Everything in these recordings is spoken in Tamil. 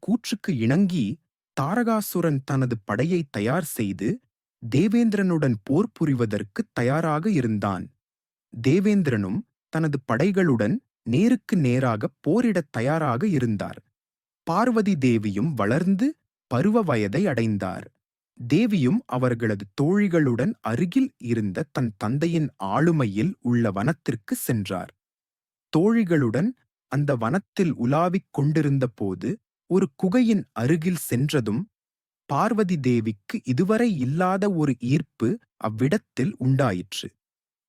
கூற்றுக்கு இணங்கி தாரகாசுரன் தனது படையை தயார் செய்து தேவேந்திரனுடன் போர் புரிவதற்கு தயாராக இருந்தான். தேவேந்திரனும் தனது படைகளுடன் நேருக்கு நேராக போரிடத் தயாராக இருந்தார். பார்வதி தேவியும் வளர்ந்து பருவ வயதை அடைந்தார். தேவியும் அவர்களது தோழிகளுடன் அருகில் இருந்த தன் தந்தையின் ஆளுமையில் உள்ள வனத்திற்கு சென்றார். தோழிகளுடன் அந்த வனத்தில் உலாவிக் கொண்டிருந்த போது ஒரு குகையின் அருகில் சென்றதும் பார்வதி தேவிக்கு இதுவரை இல்லாத ஒரு ஈர்ப்பு அவ்விடத்தில் உண்டாயிற்று.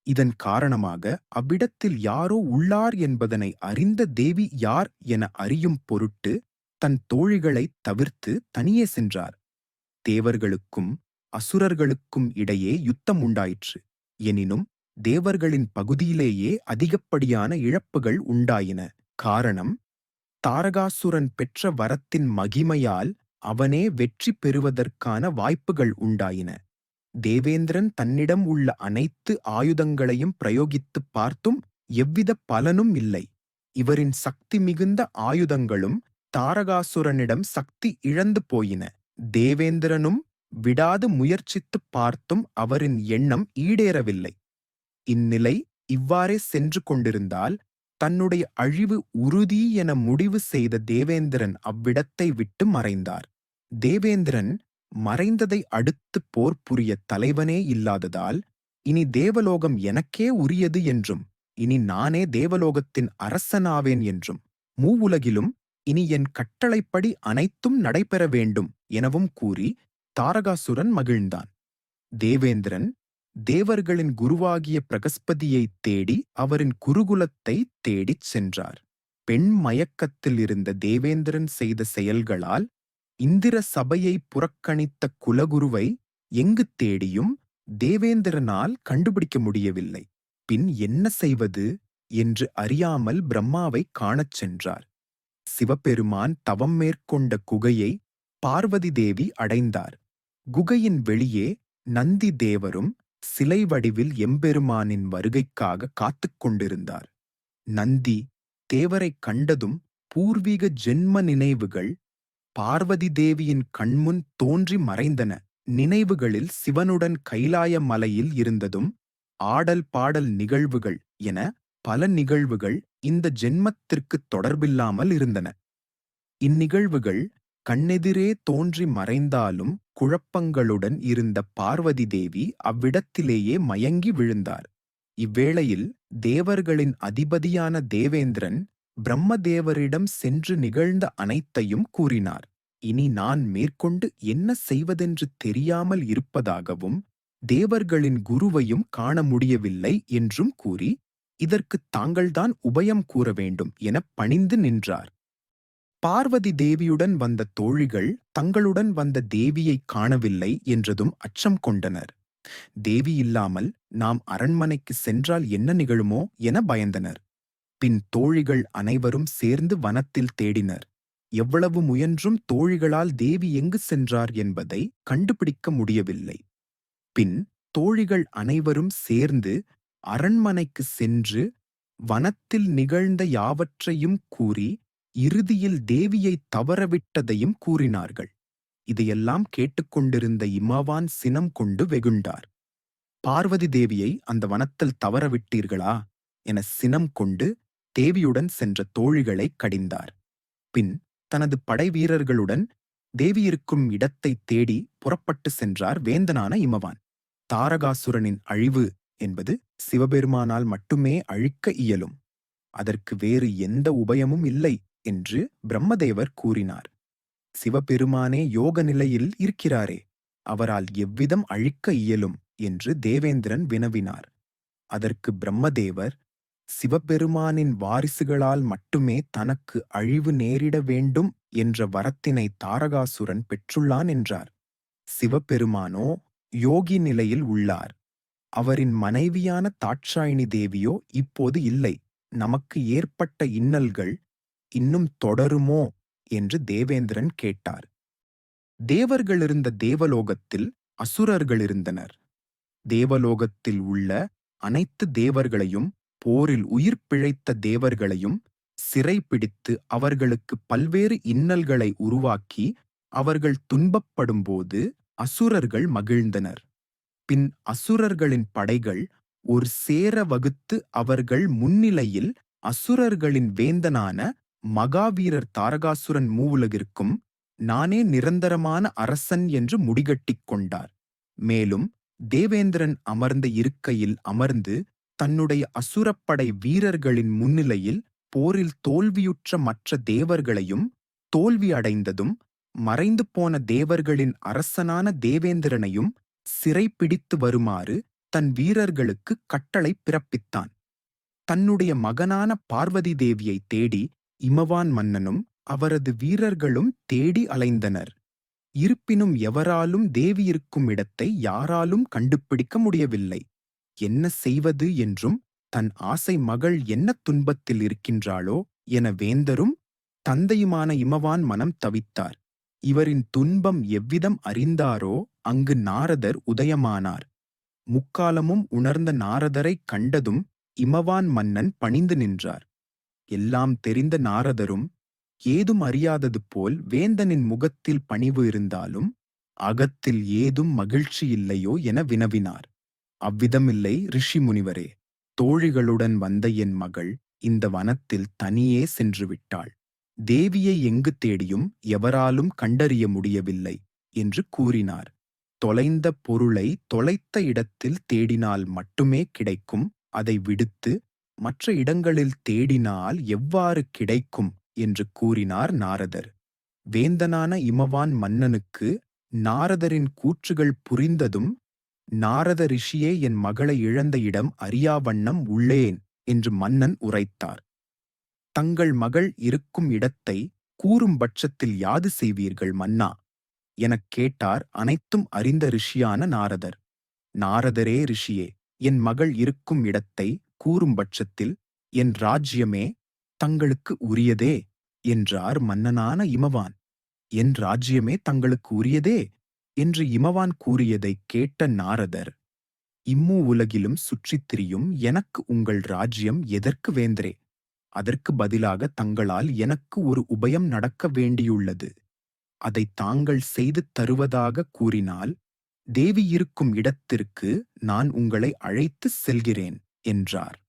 இதன் காரணமாக அவ்விடத்தில் யாரோ உள்ளார் என்பதனை அறிந்த தேவி யார் என அறியும் பொருட்டு தன் தோழிகளைத் தவிர்த்து தனியே சென்றார். தேவர்களுக்கும் அசுரர்களுக்கும் இடையே யுத்தம் உண்டாயிற்று. எனினும் தேவர்களின் பகுதியிலேயே அதிகப்படியான இழப்புகள் உண்டாயின. காரணம் தாரகாசுரன் பெற்ற வரத்தின் மகிமையால் அவனே வெற்றி பெறுவதற்கான வாய்ப்புகள் உண்டாயின. தேவேந்திரன் தன்னிடம் உள்ள அனைத்து ஆயுதங்களையும் பிரயோகித்துப் பார்த்தும் எவ்வித பலனும் இல்லை. இவரின் சக்தி மிகுந்த ஆயுதங்களும் தாரகாசுரனிடம் சக்தி இழந்து போயின. தேவேந்திரனும் விடாது முயற்சித்துப் பார்த்தும் அவரின் எண்ணம் ஈடேறவில்லை. இந்நிலை இவ்வாறே சென்று கொண்டிருந்தால் தன்னுடைய அழிவு உறுதி என முடிவு செய்த தேவேந்திரன் அவ்விடத்தை விட்டு மறைந்தார். தேவேந்திரன் மறைந்ததை அடுத்து போர் புரிய தலைவனே இல்லாததால் இனி தேவலோகம் எனக்கே உரியது என்றும் இனி நானே தேவலோகத்தின் அரசனாவேன் என்றும் மூவுலகிலும் இனி என் கட்டளைப்படி அனைத்தும் நடைபெற வேண்டும் எனவும் கூறி தாரகாசுரன் மகிழ்ந்தான். தேவேந்திரன் தேவர்களின் குருவாகிய பிரகஸ்பதியைத் தேடி அவரின் குருகுலத்தை தேடிச் சென்றார். பெண் மயக்கத்தில் இருந்த தேவேந்திரன் செய்த செயல்களால் இந்திர சபையை புறக்கணித்த குலகுருவை எங்கு தேடியும் தேவேந்திரனால் கண்டுபிடிக்க முடியவில்லை. பின் என்ன செய்வது என்று அறியாமல் பிரம்மாவை காணச் சென்றார். சிவபெருமான் தவம் மேற்கொண்ட குகையை பார்வதி தேவி அடைந்தார். குகையின் வெளியே நந்தி தேவரும் சிலை வடிவில் எம்பெருமானின் வருகைக்காக காத்துக் கொண்டிருந்தார். நந்தி தேவரைக் கண்டதும் பூர்வீக ஜென்ம நினைவுகள் பார்வதி தேவியின் கண்முன் தோன்றி மறைந்தன. நினைவுகளில் சிவனுடன் கைலாய மலையில் இருந்ததும் ஆடல் பாடல் நிகழ்வுகள் என பல நிகழ்வுகள் இந்த ஜென்மத்திற்கு தொடர்பில்லாமல் இருந்தன. இந்நிகழ்வுகள் கண்ணெதிரே தோன்றி மறைந்தாலும் குழப்பங்களுடன் இருந்த பார்வதி தேவி அவ்விடத்திலேயே மயங்கி விழுந்தார். இவ்வேளையில் தேவர்களின் அதிபதியான தேவேந்திரன் பிரம்மதேவரிடம் சென்று நிகழ்ந்த அனைத்தையும் கூறினார். இனி நான் மேற்கொண்டு என்ன செய்வதென்று தெரியாமல் இருப்பதாகவும் தேவர்களின் குருவையும் காண முடியவில்லை என்றும் கூறி இதற்குத் தாங்கள்தான் உபயம் கூற வேண்டும் எனப் பணிந்து நின்றார். பார்வதி தேவியுடன் வந்த தோழிகள் தங்களுடன் வந்த தேவியைக் காணவில்லை என்றதும் அச்சம் கொண்டனர். தேவி இல்லாமல் நாம் அரண்மனைக்கு சென்றால் என்ன நிகழுமோ என பயந்தனர். பின் தோழிகள் அனைவரும் சேர்ந்து வனத்தில் தேடினர். எவ்வளவு முயன்றும் தோழிகளால் தேவி எங்கு சென்றார் என்பதை கண்டுபிடிக்க முடியவில்லை. பின் தோழிகள் அனைவரும் சேர்ந்து அரண்மனைக்கு சென்று வனத்தில் நிகழ்ந்த யாவற்றையும் கூறி இறுதியில் தேவியை தவறவிட்டதையும் கூறினார்கள். இதையெல்லாம் கேட்டுக்கொண்டிருந்த இமவான் சினம் கொண்டு வெகுண்டார். பார்வதி தேவியை அந்த வனத்தில் தவறவிட்டீர்களா? என சினம் கொண்டு தேவியுடன் சென்ற தோழிகளை கடிந்தார். பின் தனது படைவீரர்களுடன் தேவியிருக்கும் தேவி இருக்கும் இடத்தை தேடி புறப்பட்டு சென்றார் வேந்தனான இமவான். தாரகாசுரனின் அழிவு என்பது சிவபெருமானால் மட்டுமே அழிக்க இயலும். அதற்கு வேறு எந்த உபயமும் இல்லை. என்று பிரம்மதேவர் கூறினார். சிவபெருமானே யோக நிலையில் இருக்கிறாரே அவரால் எவ்விதம் அழிக்க இயலும்? என்று தேவேந்திரன் வினவினார். அதற்கு பிரம்மதேவர் சிவபெருமானின் வாரிசுகளால் மட்டுமே தனக்கு அழிவு நேரிட வேண்டும் என்ற வரத்தினை தாரகாசுரன் பெற்றுள்ளான் என்றார். சிவபெருமானோ யோகி நிலையில் உள்ளார். அவரின் மனைவியான தாட்சாயினி தேவியோ இப்போது இல்லை. நமக்கு ஏற்பட்ட இன்னல்கள் இன்னும் தொடருமோ? என்று தேவேந்திரன் கேட்டார். தேவர்களிருந்த தேவலோகத்தில் அசுரர்கள் இருந்தனர். தேவலோகத்தில் உள்ள அனைத்து தேவர்களையும் போரில் உயிர் பிழைத்த தேவர்களையும் சிறைபிடித்து அவர்களுக்கு பல்வேறு இன்னல்களை உருவாக்கி அவர்கள் துன்பப்படும்போது அசுரர்கள் மகிழ்ந்தனர். பின் அசுரர்களின் படைகள் ஒரு சேர வகுத்து அவர்கள் முன்னிலையில் அசுரர்களின் வேந்தனான மகாவீரர் தாரகாசுரன் மூவுலகிற்கும் நானே நிரந்தரமான அரசன் என்று முடிகட்டிக் கொண்டார். மேலும் தேவேந்திரன் அமர்ந்த இருக்கையில் அமர்ந்து தன்னுடைய அசுரப்படை வீரர்களின் முன்னிலையில் போரில் தோல்வியுற்ற மற்ற தேவர்களையும் தோல்வி அடைந்ததும் மறைந்து போன தேவர்களின் அரசனான தேவேந்திரனையும் சிறைப்பிடித்து வருமாறு தன் வீரர்களுக்கு கட்டளை பிறப்பித்தான். தன்னுடைய மகனான பார்வதி தேவியை தேடி இமவான் மன்னனும் அவரது வீரர்களும் தேடி அலைந்தனர். இருப்பினும் எவராலும் தேவி இருக்கும் இடத்தை யாராலும் கண்டுபிடிக்க முடியவில்லை. என்ன செய்வது என்றும் தன் ஆசை மகள் என்ன துன்பத்தில் இருக்கின்றாளோ என வேந்தரும் தந்தையுமான இமவான் மனம் தவித்தார். இவரின் துன்பம் எவ்விதம் அறிந்தாரோ அங்கு நாரதர் உதயமானார். முக்காலமும் உணர்ந்த நாரதரைக் கண்டதும் இமவான் மன்னன் பணிந்து நின்றார். எல்லாம் தெரிந்த நாரதரும் ஏதும் அறியாதது போல் வேந்தனின் முகத்தில் பணிவு இருந்தாலும் அகத்தில் ஏதும் மகிழ்ச்சி இல்லையோ என வினவினார். அவ்விதமில்லை ரிஷி முனிவரே தோழிகளுடன் வந்த என் மகள் இந்த வனத்தில் தனியே சென்று விட்டாள். தேவியை எங்கு தேடியும் எவராலும் கண்டறிய முடியவில்லை என்று கூறினார். தொலைந்த பொருளை தொலைத்த இடத்தில் தேடினால் மட்டுமே கிடைக்கும் அதை விடுத்து மற்ற இடங்களில் தேடினால் எவ்வாறு கிடைக்கும்? என்று கூறினார் நாரதர். வேந்தனான இமவான் மன்னனுக்கு நாரதரின் கூற்றுகள் புரிந்ததும் நாரத ரிஷியே என் மகளை இழந்த இடம் அறியாவண்ணம் உள்ளேன் என்று மன்னன் உரைத்தார். தங்கள் மகள் இருக்கும் இடத்தை கூறும் பட்சத்தில் யாது செய்வீர்கள் மன்னா எனக் கேட்டார் அனைத்தும் அறிந்த ரிஷியான நாரதர். நாரதரே ரிஷியே என் மகள் இருக்கும் இடத்தை கூறும் பட்சத்தில் என் ராஜ்யமே தங்களுக்கு உரியதே என்றார் மன்னனான இமவான். என் ராஜ்யமே தங்களுக்கு உரியதே என்று இமவான் கூறியதைக் கேட்ட நாரதர் இம்மூ உலகிலும் சுற்றித் திரியும் எனக்கு உங்கள் ராஜ்யம் எதற்கு வேந்தரே? அதற்கு பதிலாக தங்களால் எனக்கு ஒரு உபயம் நடக்க வேண்டியுள்ளது. அதை தாங்கள் செய்து தருவதாக கூறினால் தேவி இருக்கும் இடத்திற்கு நான் உங்களை அழைத்து செல்கிறேன். என்றார்.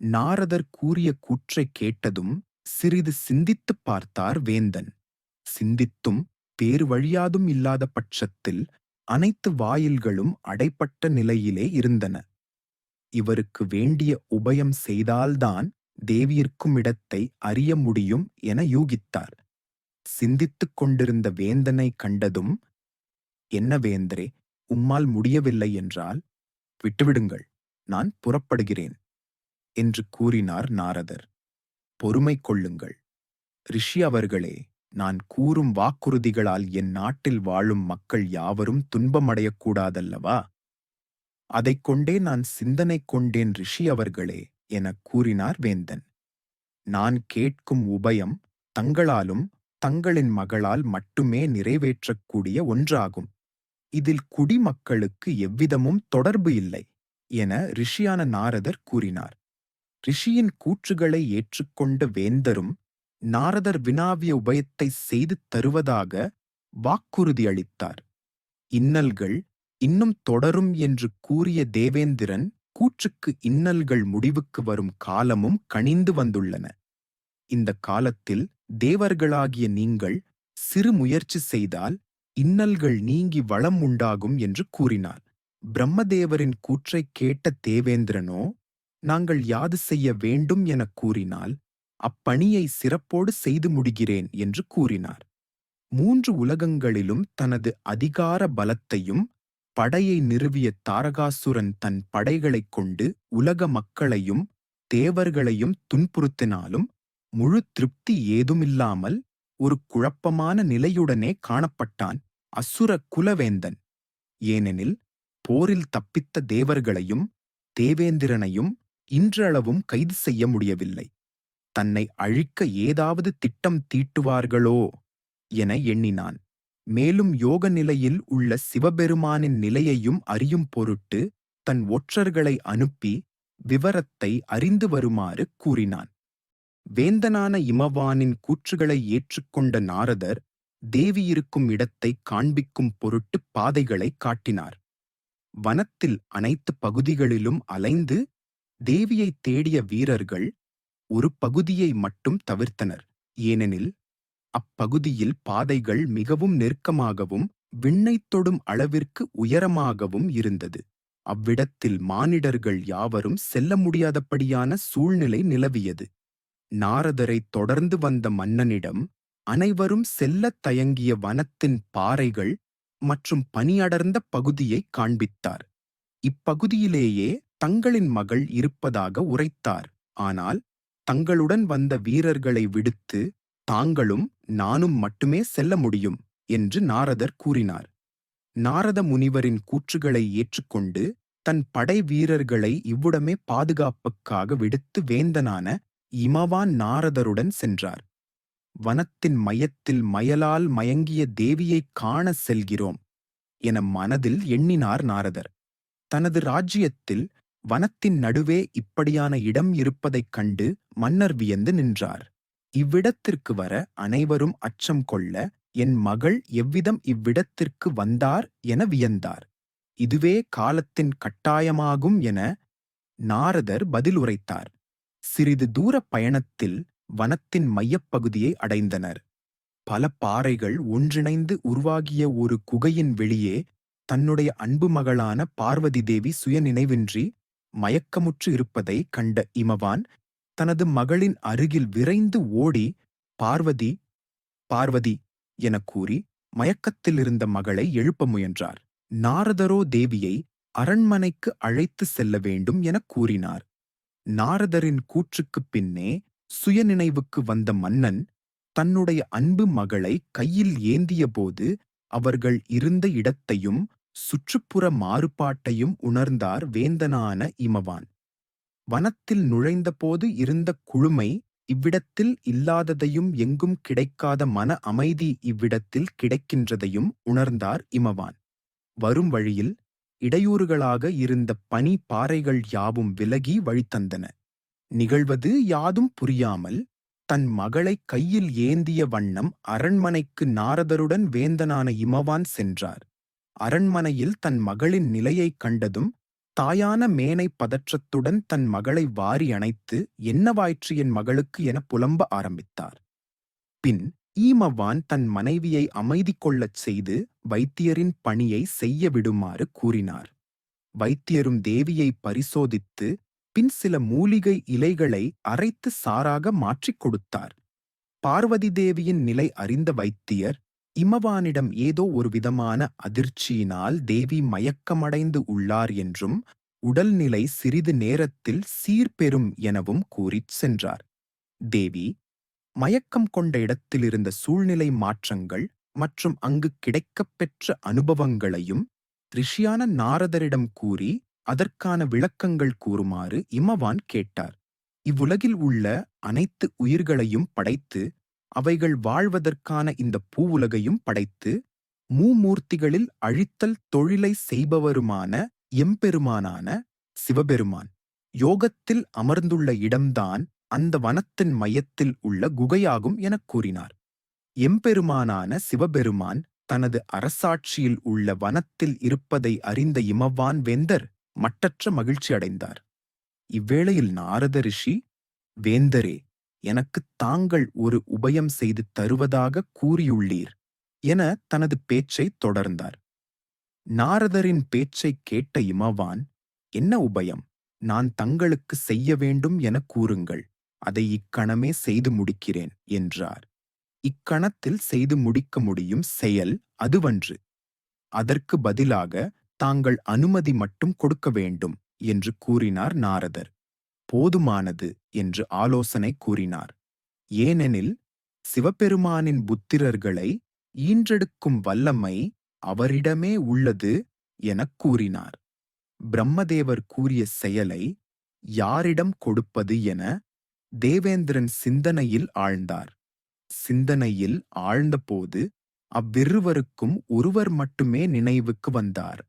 நாரதர் கூறிய கூற்றைக் கேட்டதும் சிறிது சிந்தித்துப் பார்த்தார் வேந்தன். சிந்தித்தும் பேறு வழியாதும் இல்லாத பட்சத்தில் அனைத்து வாயில்களும் அடைப்பட்ட நிலையிலே இருந்தன. இவருக்கு வேண்டிய உபயம் செய்தால்தான் தேவியிருக்கும் இடத்தை அறிய முடியும் என யூகித்தார். சிந்தித்துக் கொண்டிருந்த வேந்தனை கண்டதும் என்ன வேந்தரே உம்மால் முடியவில்லை என்றால்? விட்டுவிடுங்கள். நான் புறப்படுகிறேன் என்று கூறினார் நாரதர். பொறுமை கொள்ளுங்கள். ரிஷி அவர்களே நான் கூறும் வாக்குறுதிகளால் என் நாட்டில் வாழும் மக்கள் யாவரும் துன்பமடையக்கூடாதல்லவா? அதைக் கொண்டே நான் சிந்தனை கொண்டேன் ரிஷி அவர்களே எனக் கூறினார் வேந்தன். நான் கேட்கும் உபயம் தங்களாலும் தங்களின் மகளால் மட்டுமே நிறைவேற்றக்கூடிய ஒன்றாகும். இதில் குடிமக்களுக்கு எவ்விதமும் தொடர்பு இல்லை. என ரிஷியான நாரதர் கூறினார். ரிஷியின் கூற்றுகளை ஏற்றுக்கொண்ட வேந்தரும் நாரதர் வினாவிய உபயத்தை செய்து தருவதாக வாக்குறுதி அளித்தார். இன்னல்கள் இன்னும் தொடரும் என்று கூறிய தேவேந்திரன் கூற்றுக்கு இன்னல்கள் முடிவுக்கு வரும் காலமும் கனிந்து வந்துள்ளன. இந்த காலத்தில் தேவர்களாகிய நீங்கள் சிறு முயற்சி செய்தால் இன்னல்கள் நீங்கி வளம் உண்டாகும் என்று கூறினார். பிரம்மதேவரின் கூற்றைக் கேட்ட தேவேந்திரனோ நாங்கள் யாது செய்ய வேண்டும் எனக் கூறினால் அப்பணியை சிறப்போடு செய்து முடிகிறேன் என்று கூறினார். மூன்று உலகங்களிலும் தனது அதிகார பலத்தையும் படையை நிறுவிய தாரகாசுரன் தன் படைகளைக் கொண்டு உலக மக்களையும் தேவர்களையும் துன்புறுத்தினாலும் முழு திருப்தி ஏதுமில்லாமல் ஒரு குழப்பமான நிலையுடனே காணப்பட்டான் அசுர குலவேந்தன். ஏனெனில் போரில் தப்பித்த தேவர்களையும் தேவேந்திரனையும் இன்றளவும் கைது செய்ய முடியவில்லை. தன்னை அழிக்க ஏதாவது திட்டம் தீட்டுவார்களோ என எண்ணினான். மேலும் யோக நிலையில் உள்ள சிவபெருமானின் நிலையையும் அறியும் பொருட்டு தன் ஒற்றர்களை அனுப்பி விவரத்தை அறிந்து வருமாறு கூறினான். வேந்தனான இமவானின் கூற்றுகளை ஏற்றுக்கொண்ட நாரதர் தேவி இருக்கும் இடத்தை காண்பிக்கும் பொருட்டு பாதைகளை காட்டினார். வனத்தில் அனைத்து பகுதிகளிலும் அலைந்து தேவியை தேடிய வீரர்கள் ஒரு பகுதியை மட்டும் தவிர்த்தனர். ஏனெனில் அப்பகுதியில் பாதைகள் மிகவும் நெருக்கமாகவும் விண்ணைத் தொடும் அளவிற்கு உயரமாகவும் இருந்தது. அவ்விடத்தில் மானிடர்கள் யாவரும் செல்ல முடியாதபடியான சூழ்நிலை நிலவியது. நாரதரை தொடர்ந்து வந்த மன்னனிடம் அனைவரும் செல்லத் தயங்கிய வனத்தின் பாறைகள் மற்றும் பனியடர்ந்த பகுதியை காண்பித்தார். இப்பகுதியிலேயே தங்களின் மகள் இருப்பதாக உரைத்தார். ஆனால் தங்களுடன் வந்த வீரர்களை விடுத்து தாங்களும் நானும் மட்டுமே செல்ல முடியும் என்று நாரதர் கூறினார். நாரத முனிவரின் கூற்றுகளை ஏற்றுக்கொண்டு தன் படை வீரர்களை இவ்வுடமே பாதுகாப்புக்காக விடுத்து வேந்தனான இமவான் நாரதருடன் சென்றார். வனத்தின் மையத்தில் மயலால் மயங்கிய தேவியைக் காண செல்கிறோம் என மனதில் எண்ணினார் நாரதர். தனது ராஜ்யத்தில் வனத்தின் நடுவே இப்படியான இடம் இருப்பதைக் கண்டு மன்னர் வியந்து நின்றார். இவ்விடத்திற்கு வர அனைவரும் அச்சம் கொள்ள என் மகள் எவ்விதம் இவ்விடத்திற்கு வந்தார் என வியந்தார். இதுவே காலத்தின் கட்டாயமாகும் என நாரதர் பதில் உரைத்தார் சிறிது தூர பயணத்தில் வனத்தின் மையப்பகுதியை அடைந்தனர். பல பாறைகள் ஒன்றிணைந்து உருவாகிய ஒரு குகையின் வெளியே தன்னுடைய அன்பு மகளான பார்வதி தேவி சுயநினைவின்றி மயக்கமுற்று இருப்பதை கண்ட இமவான் தனது மகளின் அருகில் விரைந்து ஓடி பார்வதி பார்வதி எனக் கூறி மயக்கத்திலிருந்த மகளை எழுப்ப முயன்றார். நாரதரோ தேவியை அரண்மனைக்கு அழைத்து செல்ல வேண்டும் எனக் கூறினார். நாரதரின் கூற்றுக்குப் பின்னே சுயநினைவுக்கு வந்த மன்னன் தன்னுடைய அன்பு மகளை கையில் ஏந்தியபோது அவர்கள் இருந்த இடத்தையும் சுற்றுப்புற மாறுபாட்டையும் உணர்ந்தார் வேந்தனான இமவான். வனத்தில் நுழைந்தபோது இருந்த குழுமை இவ்விடத்தில் இல்லாததையும் எங்கும் கிடைக்காத மன அமைதி இவ்விடத்தில் கிடைக்கின்றதையும் உணர்ந்தார் இமவான். வரும் வழியில் இடையூறுகளாக இருந்த பனி பாறைகள் யாவும் விலகி வழித்தந்தன. நிகழ்வது யாதும் புரியாமல் தன் மகளை கையில் ஏந்திய வண்ணம் அரண்மனைக்கு நாரதருடன் வேந்தனான இமவான் சென்றார். அரண்மனையில் தன் மகளின் நிலையைக் கண்டதும் தாயான மேனை பதற்றத்துடன் தன் மகளை வாரி அணைத்து என்னவாயிற்று என் மகளுக்கு என புலம்ப ஆரம்பித்தார். பின் ஈமவான் தன் மனைவியை அமைதி கொள்ளச் செய்து வைத்தியரின் பணியை செய்ய விடுமாறு கூறினார். வைத்தியரும் தேவியை பரிசோதித்து பின் சில மூலிகை இலைகளை அரைத்து சாராக மாற்றிக் கொடுத்தார். பார்வதி தேவியின் நிலை அறிந்த வைத்தியர் இமவானிடம் ஏதோ ஒரு விதமான அதிர்ச்சியினால் தேவி மயக்கமடைந்து உள்ளார் என்றும் உடல்நிலை சிறிது நேரத்தில் சீர்பெறும் எனவும் கூறிச் சென்றார். தேவி மயக்கம் கொண்ட இடத்திலிருந்த சூழ்நிலை மாற்றங்கள் மற்றும் அங்கு கிடைக்கப்பெற்ற அனுபவங்களையும் ரிஷியான நாரதரிடம் கூறி அதற்கான விளக்கங்கள் கூறுமாறு இமவான் கேட்டார். இவ்வுலகில் உள்ள அனைத்து உயிர்களையும் படைத்து அவைகள் வாழ்வதற்கான இந்த பூவுலகையும் படைத்து மூமூர்த்திகளில் அழித்தல் தொழிலை செய்பவருமான எம்பெருமானான சிவபெருமான். யோகத்தில் அமர்ந்துள்ள இடம்தான் அந்த வனத்தின் மையத்தில் உள்ள குகையாகும் எனக் கூறினார். எம்பெருமானான சிவபெருமான் தனது அரசாட்சியில் உள்ள வனத்தில் இருப்பதை அறிந்த இமவான் வேந்தர் மட்டற்ற மகிழ்ச்சி அடைந்தார். இவ்வேளையில் நாரத ரிஷி வேந்தரே எனக்கு தாங்கள் ஒரு உபயம் செய்து தருவதாக கூறியுள்ளீர் என தனது பேச்சை தொடர்ந்தார். நாரதரின் பேச்சைக் கேட்ட இமவான் என்ன உபயம்? நான் தங்களுக்கு செய்ய வேண்டும் என கூறுங்கள். அதை இக்கணமே செய்து முடிக்கிறேன் என்றார். இக்கணத்தில் செய்து முடிக்க முடியும் செயல் அதுவன்று. அதற்கு பதிலாக தாங்கள் அனுமதி மட்டும் கொடுக்க வேண்டும் என்று கூறினார் நாரதர். போதுமானது என்று ஆலோசனை கூறினார். ஏனெனில் சிவபெருமானின் புத்திரர்களை ஈன்றெடுக்கும் வல்லமை அவரிடமே உள்ளது எனக் கூறினார். பிரம்மதேவர் கூறிய செயலை யாரிடம் கொடுப்பது என தேவேந்திரன் சிந்தனையில் ஆழ்ந்தார். சிந்தனையில் ஆழ்ந்தபோது அவ்விருவருக்கும் ஒருவர் மட்டுமே நினைவுக்கு வந்தார்.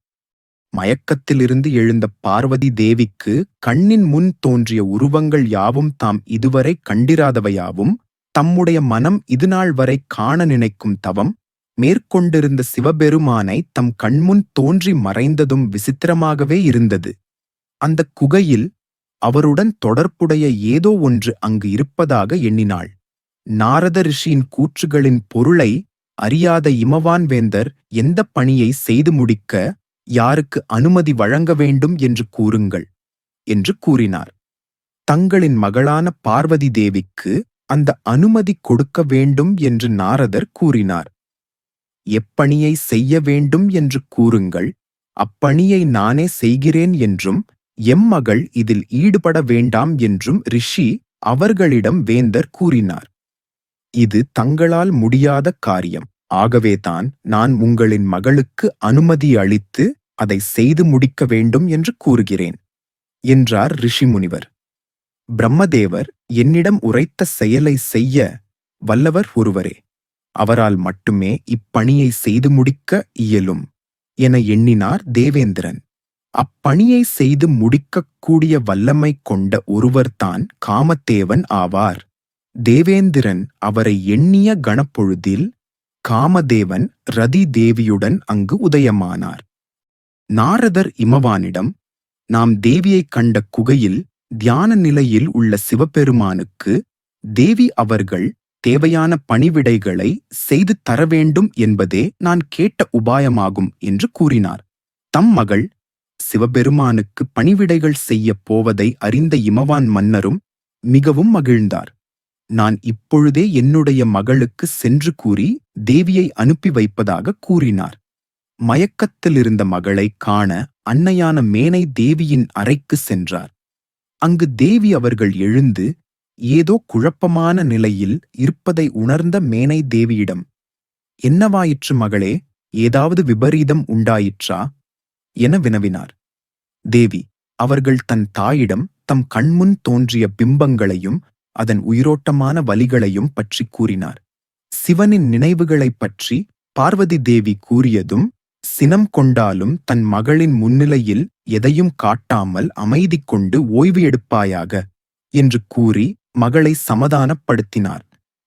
மயக்கத்திலிருந்து எழுந்த பார்வதி தேவிக்கு கண்ணின் முன் தோன்றிய உருவங்கள் யாவும் தாம் இதுவரை கண்டிராதவையாவும் தம்முடைய மனம் இதுநாள் வரை காண நினைக்கும் தவம் மேற்கொண்டிருந்த சிவபெருமானை தம் கண்முன் தோன்றி மறைந்ததும் விசித்திரமாகவே இருந்தது. அந்த குகையில் அவருடன் தொடர்புடைய ஏதோ ஒன்று அங்கு இருப்பதாக எண்ணினாள். நாரத ரிஷியின் கூற்றுகளின் பொருளை அறியாத இமவான் வேந்தர் எந்த பணியை செய்து முடிக்க யாருக்கு அனுமதி வழங்க வேண்டும் என்று கூறுங்கள் என்று கூறினார். தங்களின் மகளான பார்வதி தேவிக்கு அந்த அனுமதி கொடுக்க வேண்டும் என்று நாரதர் கூறினார். எப்பணியை செய்ய வேண்டும் என்று கூறுங்கள் அப்பணியை நானே செய்கிறேன் என்றும் எம் மகள் இதில் ஈடுபட வேண்டாம் என்றும் ரிஷி அவர்களிடம் வேந்தர் கூறினார். இது தங்களால் முடியாத காரியம். ஆகவேதான் நான் உங்களின் மகளுக்கு அனுமதி அளித்து அதை செய்து முடிக்க வேண்டும் என்று கூறுகிறேன் என்றார் ரிஷி முனிவர். பிரம்மதேவர் என்னிடம் உரைத்த செயலை செய்ய வல்லவர் ஒருவரே அவரால் மட்டுமே இப்பணியை செய்து முடிக்க இயலும் என எண்ணினார் தேவேந்திரன். அப்பணியை செய்து முடிக்கக்கூடிய வல்லமை கொண்ட ஒருவர்தான் காமத்தேவன் ஆவார். தேவேந்திரன் அவரை எண்ணிய கணப்பொழுதில் காமதேவன் ரதி தேவியுடன் அங்கு உதயமானார். நாரதர் இமவானிடம் நாம் தேவியைக் கண்ட குகையில் தியான நிலையில் உள்ள சிவபெருமானுக்கு தேவி அவர்கள் தேவையான பணிவிடைகளை செய்து தர வேண்டும் என்பதே நான் கேட்ட உபாயமாகும் என்று கூறினார். தம் மகள் சிவபெருமானுக்கு பணிவிடைகள் செய்யப் போவதை அறிந்த இமவான் மன்னரும் மிகவும் மகிழ்ந்தார். நான் இப்பொழுதே என்னுடைய மகளுக்கு சென்று கூறி தேவியை அனுப்பி வைப்பதாக கூறினார். மயக்கத்திலிருந்த மகளை காண அன்னையான மேனை தேவியின் அறைக்கு சென்றார். அங்கு தேவி அவர்கள் எழுந்து ஏதோ குழப்பமான நிலையில் இருப்பதை உணர்ந்த மேனை தேவியிடம் என்னவாயிற்று மகளே ஏதாவது விபரீதம் உண்டாயிற்றா? என வினவினார். தேவி அவர்கள் தன் தாயிடம் தம் கண்முன் தோன்றிய பிம்பங்களையும் அதன் உயிரோட்டமான வலிகளையும் பற்றி கூறினார். சிவனின் நினைவுகளைப் பற்றி பார்வதி தேவி கூறியதும் சினம் கொண்டாலும் தன் மகளின் முன்னிலையில் எதையும் காட்டாமல் அமைதி கொண்டு ஓய்வு எடுப்பாயாக என்று கூறி மகளை சமாதானப்படுத்தினார்.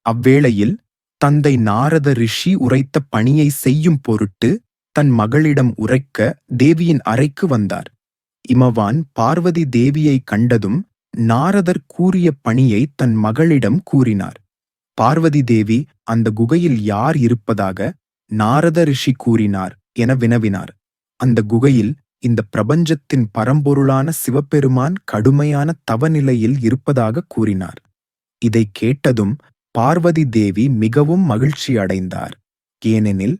அவ்வேளையில் தந்தை நாரத ரிஷி உரைத்த பணியை செய்யும் பொருட்டு தன் மகளிடம் உரைக்க தேவியின் அறைக்கு வந்தார். இமவான் பார்வதி தேவியை கண்டதும் நாரதர் கூறிய பணியை தன் மகளிடம் கூறினார். பார்வதி தேவி அந்த குகையில் யார் இருப்பதாக நாரத ரிஷி கூறினார் என வினவினார். அந்த குகையில் இந்த பிரபஞ்சத்தின் பரம்பொருளான சிவபெருமான் கடுமையான தவநிலையில் இருப்பதாக கூறினார். இதை கேட்டதும் பார்வதி தேவி மிகவும் மகிழ்ச்சி அடைந்தார். ஏனெனில்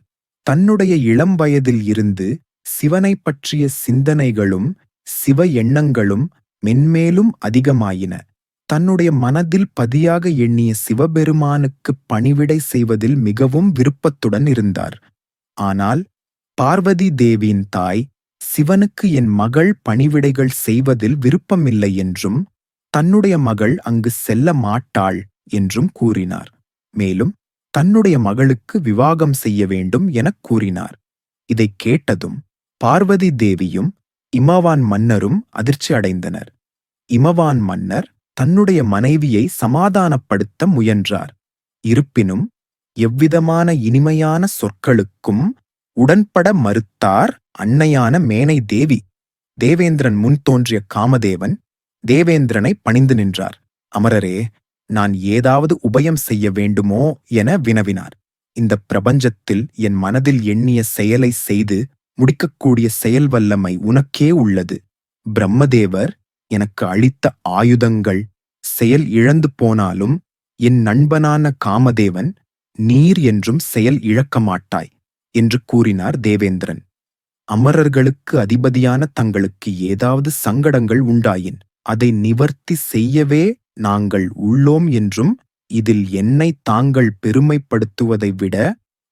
தன்னுடைய இளம் வயதில் இருந்து சிவனை பற்றிய சிந்தனைகளும் சிவ எண்ணங்களும் மென்மேலும் அதிகமாயின. தன்னுடைய மனதில் பதியாக எண்ணிய சிவபெருமானுக்கு பணிவிடை செய்வதில் மிகவும் விருப்பத்துடன் இருந்தார். ஆனால் பார்வதி தேவியின் தாய் சிவனுக்கு என் மகள் பணிவிடைகள் செய்வதில் விருப்பமில்லை என்றும் தன்னுடைய மகள் அங்கு செல்ல மாட்டாள் என்றும் கூறினார். மேலும் தன்னுடைய மகளுக்கு விவாகம் செய்ய வேண்டும் எனக் கூறினார். இதைக் கேட்டதும் பார்வதி தேவியும் இமவான் மன்னரும் அதிர்ச்சி அடைந்தனர். இமவான் மன்னர் தன்னுடைய மனைவியை சமாதானப்படுத்த முயன்றார். இருப்பினும் எவ்விதமான இனிமையான சொற்களுக்கும் உடன்பட மறுத்தார் அன்னையான மேனை தேவி தேவேந்திரன் முன் தோன்றிய காமதேவன் தேவேந்திரனை பணிந்து நின்றார். அமரரே நான் ஏதாவது உபயம் செய்ய வேண்டுமோ என வினவினார். இந்த பிரபஞ்சத்தில் என் மனதில் எண்ணிய செயலை செய்து முடிக்கக்கூடிய செயல் வல்லமை உனக்கே உள்ளது. பிரம்மதேவர் எனக்கு அளித்த ஆயுதங்கள் செயல் இழந்து போனாலும் என் நண்பனான காமதேவன் நீர் என்றும் செயல் இழக்க மாட்டாய் என்று கூறினார் தேவேந்திரன். அமரர்களுக்கு அதிபதியான தங்களுக்கு ஏதாவது சங்கடங்கள் உண்டாயின் அதை நிவர்த்தி செய்யவே நாங்கள் உள்ளோம் என்றும் இதில் என்னை தாங்கள் பெருமைப்படுத்துவதை விட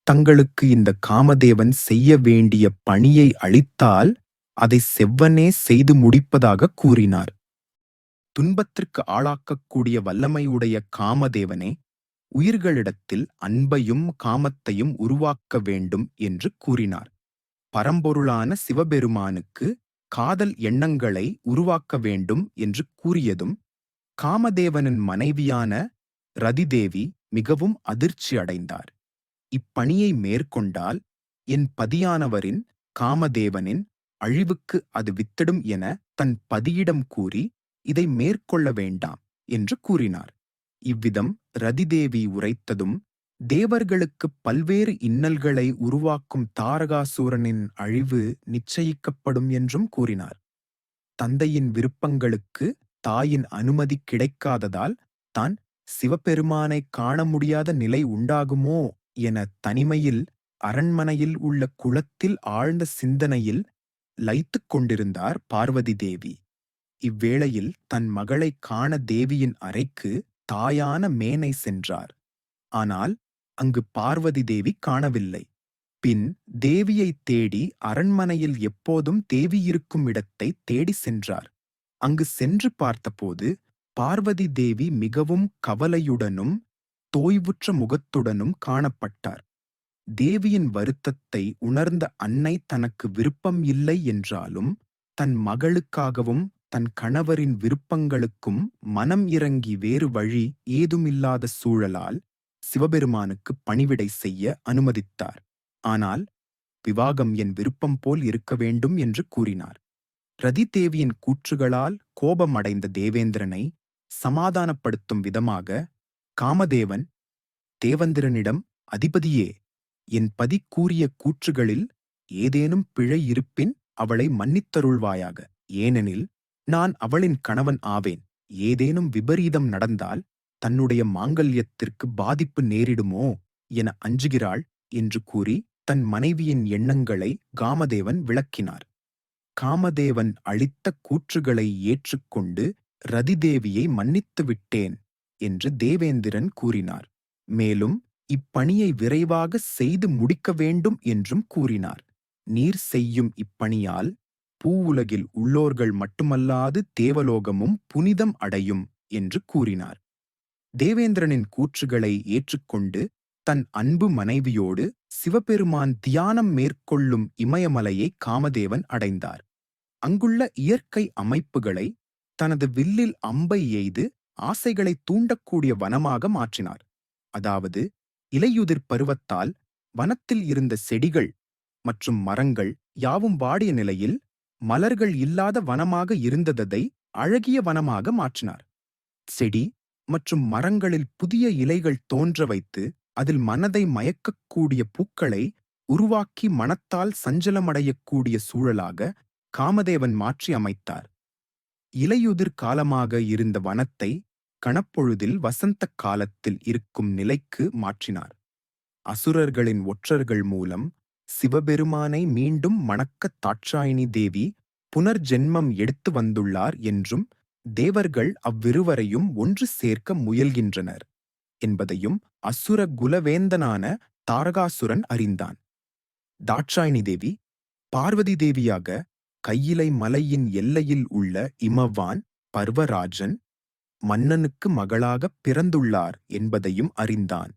தங்களுக்கு இந்த காமதேவன் செய்ய வேண்டிய பணியை அளித்தால் அதை செவ்வனே செய்து முடிப்பதாக கூறினார். துன்பத்திற்கு ஆளாக்கக்கூடிய வல்லமையுடைய காமதேவனே உயிர்களிடத்தில் அன்பையும் காமத்தையும் உருவாக்க வேண்டும் என்று கூறினார். பரம்பொருளான சிவபெருமானுக்கு காதல் எண்ணங்களை உருவாக்க வேண்டும் என்று கூறியதும் காமதேவனின் மனைவியான ரதிதேவி மிகவும் அதிர்ச்சி அடைந்தார் இப்பணியை மேற்கொண்டால் என் பதியானவரின் காமதேவனின் அழிவுக்கு அது வித்திடும் என தன் பதியிடம் கூறி இதை மேற்கொள்ள வேண்டாம் என்று கூறினார். இவ்விதம் ரதிதேவி உரைத்ததும் தேவர்களுக்கு பல்வேறு இன்னல்களை உருவாக்கும் தாரகாசூரனின் அழிவு நிச்சயிக்கப்படும் என்றும் கூறினார். தந்தையின் விருப்பங்களுக்கு தாயின் அனுமதி கிடைக்காததால் தான் சிவபெருமானை காண முடியாத நிலை உண்டாகுமோ என தனிமையில் அரண்மனையில் உள்ள குளத்தில் ஆழ்ந்த சிந்தனையில் லைத்துக் கொண்டிருந்தார் பார்வதி தேவி. இவ்வேளையில் தன் மகளை காண தேவியின் அறைக்கு தாயான மேனை சென்றார். ஆனால் அங்கு பார்வதி தேவி காணவில்லை. பின் தேவியை தேடி அரண்மனையில் எப்போதும் தேவி இருக்கும் இடத்தை தேடி சென்றார். அங்கு சென்று பார்த்தபோது பார்வதி தேவி மிகவும் கவலையுடனும் தோய்வுற்ற முகத்துடனும் காணப்பட்டார். தேவியின் வருத்தத்தை உணர்ந்த அன்னை தனக்கு விருப்பம் இல்லை என்றாலும் தன் மகளுக்காகவும் தன் கணவரின் விருப்பங்களுக்கும் மனம் இறங்கி வேறு வழி ஏதுமில்லாத சூழலால் சிவபெருமானுக்கு பணிவிடை செய்ய அனுமதித்தார். ஆனால் விவாகம் என் விருப்பம் போல் இருக்க வேண்டும் என்று கூறினார். ரதிதேவியின் கூற்றுகளால் கோபமடைந்த தேவேந்திரனை சமாதானப்படுத்தும் விதமாக காமதேவன் தேவந்திரனிடம் அதிபதியே என் பதி கூறிய கூற்றுகளில் ஏதேனும் பிழை இருப்பின் அவளை மன்னித்தருள்வாயாக. ஏனெனில் நான் அவளின் கணவன் ஆவேன். ஏதேனும் விபரீதம் நடந்தால் தன்னுடைய மாங்கல்யத்திற்கு பாதிப்பு நேரிடுமோ என அஞ்சுகிறாள் என்று கூறி தன் மனைவியின் எண்ணங்களை காமதேவன் விளக்கினார். காமதேவன் அளித்த கூற்றுகளை ஏற்றுக்கொண்டு ரதிதேவியை மன்னித்து விட்டேன். என்று தேவேந்திரன் கூறினார். மேலும் இப்பணியை விரைவாக செய்து முடிக்க வேண்டும் என்றும் கூறினார். நீர் செய்யும் இப்பணியால் பூவுலகில் உள்ளோர்கள் மட்டுமல்லாது தேவலோகமும் புனிதம் அடையும் என்று கூறினார். தேவேந்திரனின் கூற்றுகளை ஏற்றுக்கொண்டு தன் அன்பு மனைவியோடு சிவபெருமான் தியானம் மேற்கொள்ளும் இமயமலையை காமதேவன் அடைந்தார். அங்குள்ள இயற்கை அமைப்புகளை தனது வில்லில் அம்பை எய்து ஆசைகளை தூண்டக்கூடிய வனமாக மாற்றினார். அதாவது இலையுதிர் பருவத்தால் வனத்தில் இருந்த செடிகள் மற்றும் மரங்கள் யாவும் வாடிய நிலையில் மலர்கள் இல்லாத வனமாக இருந்ததை அழகிய வனமாக மாற்றினார். செடி மற்றும் மரங்களில் புதிய இலைகள் தோன்ற வைத்து அதில் மனதை மயக்கக்கூடிய பூக்களை உருவாக்கி மனத்தால் சஞ்சலமடையக்கூடிய சூழலாக காமதேவன் மாற்றி அமைத்தார். இலையுதிர் காலமாக இருந்த வனத்தை கணப்பொழுதில் வசந்த காலத்தில் இருக்கும் நிலைக்கு மாற்றினார். அசுரர்களின் ஒற்றர்கள் மூலம் சிவபெருமானை மீண்டும் மணக்க தாட்சாயினி தேவி புனர்ஜென்மம் எடுத்து வந்துள்ளார் என்றும் தேவர்கள் அவ்விருவரையும் ஒன்று சேர்க்க முயல்கின்றனர் என்பதையும் அசுர குலவேந்தனான தாரகாசுரன் அறிந்தான். தாட்சாயினி தேவி பார்வதி தேவியாக கையிலை மலையின் எல்லையில் உள்ள இமவான் பர்வராஜன் மன்னனுக்கு மகளாக பிறந்துள்ளார் என்பதையும் அறிந்தான்.